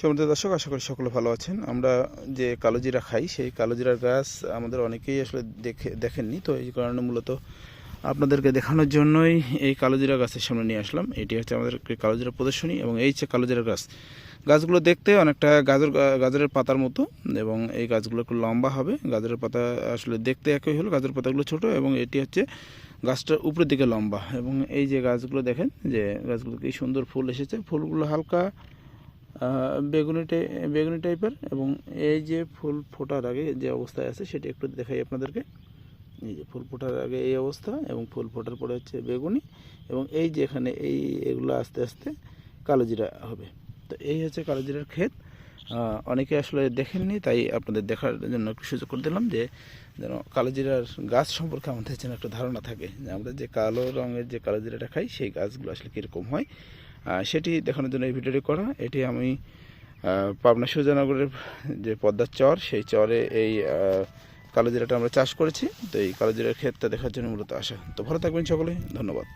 সমৃদ্ধ দর্শক, আশা করি সকলে ভালো আছেন। আমরা যে কালোজিরা খাই, সেই কালোজিরার গাছ আমাদের অনেকেই আসলে দেখে, দেখেননি। তো এই কারণে মূলত আপনাদেরকে দেখানোর জন্যই এই কালোজিরা গাছের সামনে নিয়ে আসলাম। এটি হচ্ছে আমাদের কালোজিরা প্রদর্শনী এবং এই হচ্ছে কালোজিরা গাছ, গাছগুলো দেখতে অনেকটা গাজর গাজরের পাতার মতো এবং এই গাছগুলো একটু লম্বা হবে। গাজরের পাতা আসলে দেখতে একই হলো, গাজরের পাতাগুলো ছোট এবং এটি হচ্ছে গাছটার উপরের দিকে লম্বা। এবং এই যে গাছগুলো দেখেন, যে গাছগুলো কি সুন্দর ফুল এসেছে। ফুলগুলো হালকা বেগুনি বেগুনি টাইপের এবং এই যে ফুল ফোটার আগে যে অবস্থায় আছে সেটি একটু দেখাই আপনাদেরকে। এই যে ফুল ফোটার আগে এই অবস্থা এবং ফুল ফোটার পরে হচ্ছে বেগুনি এবং এই যে এখানে এই এগুলো আস্তে আস্তে কালোজিরা হবে। তো এই হচ্ছে কালোজিরার ক্ষেত। অনেকে আসলে দেখেননি, তাই আপনাদের দেখার জন্য একটু সুযোগ করে দিলাম যে যেন কালোজিরার গাছ সম্পর্কে আমাদের যেন একটা ধারণা থাকে যে আমরা যে কালো রঙের যে কালোজিরাটা খাই, সেই গাছগুলো আসলে কীরকম হয়। সেটি দেখানোর জন্য এই ভিডিওটি করা। এটি আমি পাবনা সুজানগরের যে পদ্মার চর, সেই চরে এই কালোজিরাটা আমরা চাষ করেছি। তো এই কালোজিরার ক্ষেতটা দেখার জন্য মূলত আসা তো ভালো থাকবেন সকলে। ধন্যবাদ।